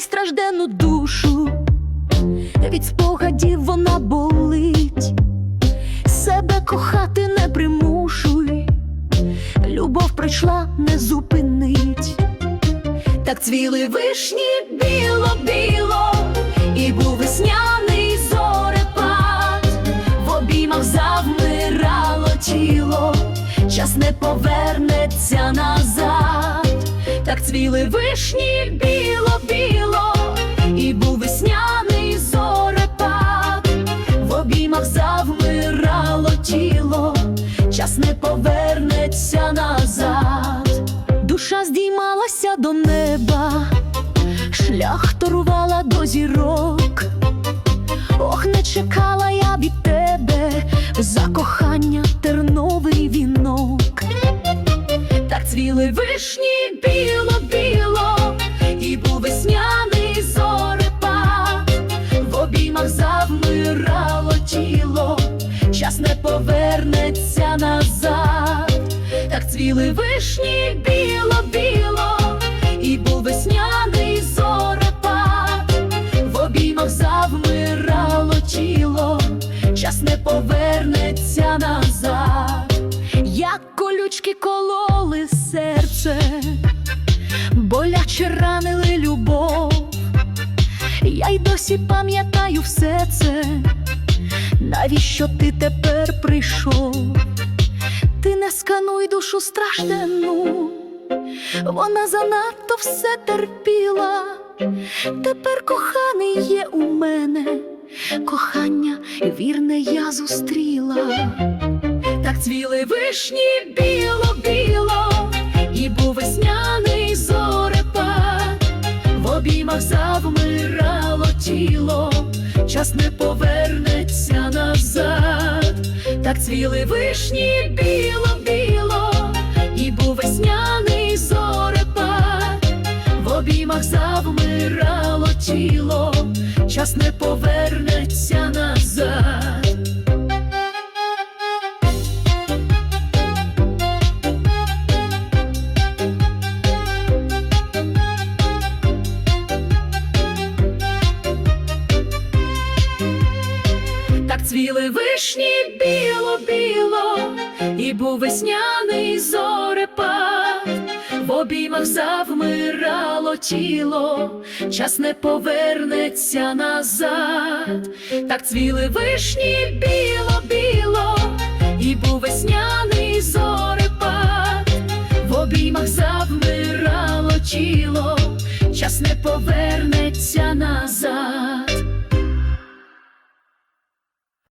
Стражденну душу, від спогадів вона болить, себе кохати не примушуй, любов прийшла, не зупинить. Так цвіли вишні біло-біло, і був весняний зорепад, в обіймах завмирало тіло, час не повернеться назад. Так цвіли вишні біло-біло, не повернеться назад. Душа здіймалася до неба, шлях торувала до зірок. Ох, не чекала я від тебе за кохання терновий вінок. Так цвіли вишні біло-біло, і був весняний зорепад, в обіймах завмирало тіло, час не повернеться назад. Так цвіли вишні біло-біло, і був весняний зорепад, в обіймах завмирало тіло, час не повернеться назад. Як колючки кололи серце, боляче ранили любов. Я й досі пам'ятаю все це, навіщо ти тепер прийшов? Ти не душу стражденну, вона занадто все терпіла. Тепер коханий є у мене, кохання вірне я зустріла. Так цвіли вишні біло-біло, і був весняний зорепад, в обіймах завмирало тіло, час не повернеться назад. Так цвіли вишні біло-біло, і був весняний зорепад, в обіймах завмирало тіло, час не повернеться назад. Цвіли вишні біло-біло, і був весняний зорепад, в обіймах завмирало тіло, час не повернеться назад. Так цвіли вишні біло-біло, і був весняний зорепад, в обіймах завмирало тіло, час не повернеться назад.